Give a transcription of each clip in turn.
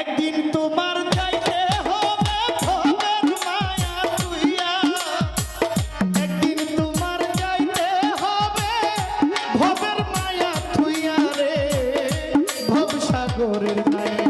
একদিন তোমার যাইতে হবে ভবের মায়া তুইয়া একদিন তোমার যাইতে হবে, ভবের মায়া তুইয়া রে। ভবসাগরের নাইয়া ভবসাগরের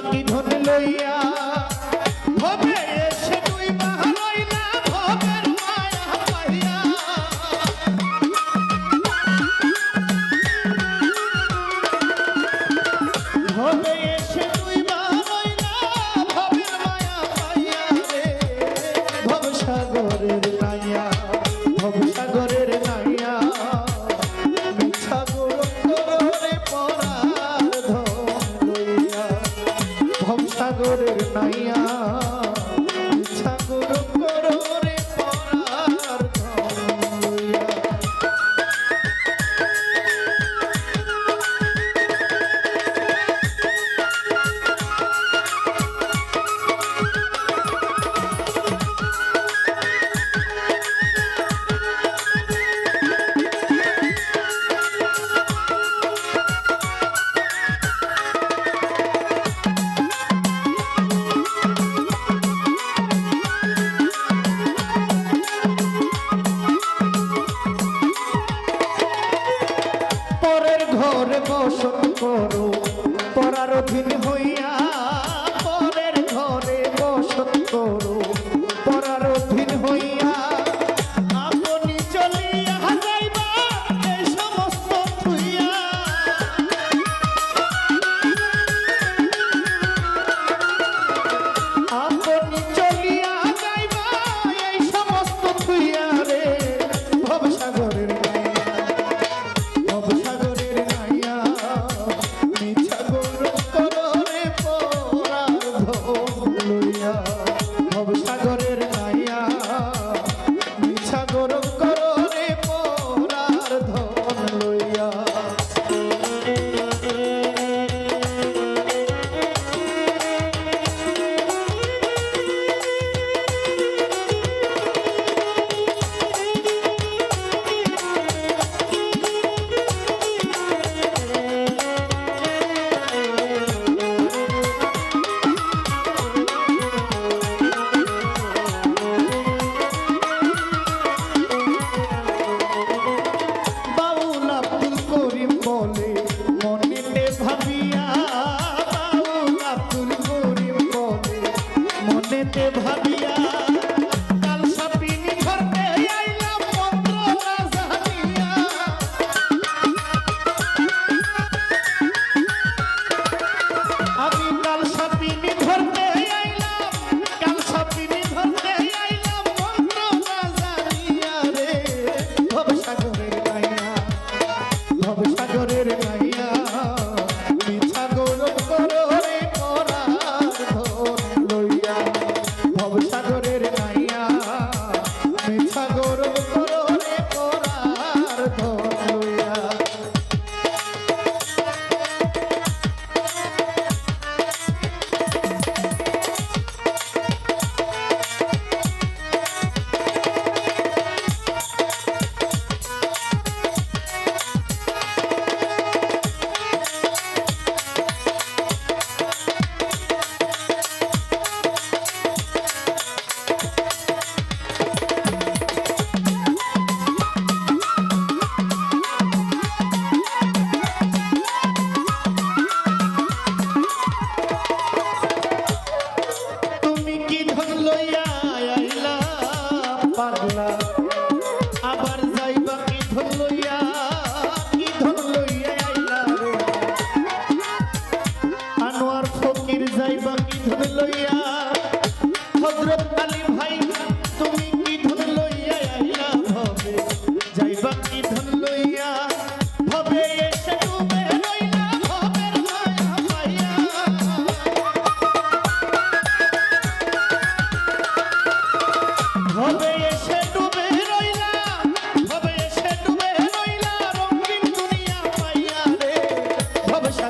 পাখি ধন লইয়া সাগরের নাইয়া। করে বসন করো পরার অধীন হই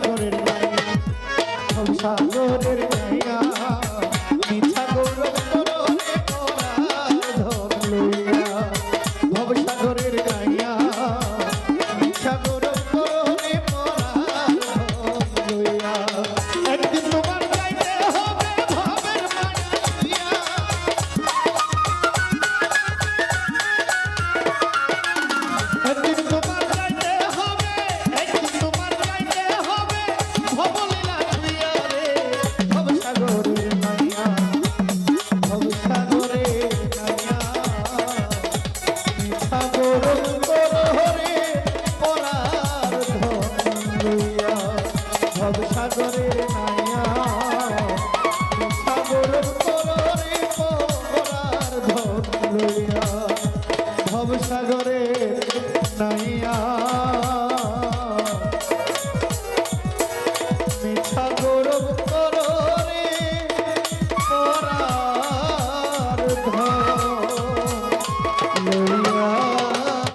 সাগরের সাগরের নাইয়া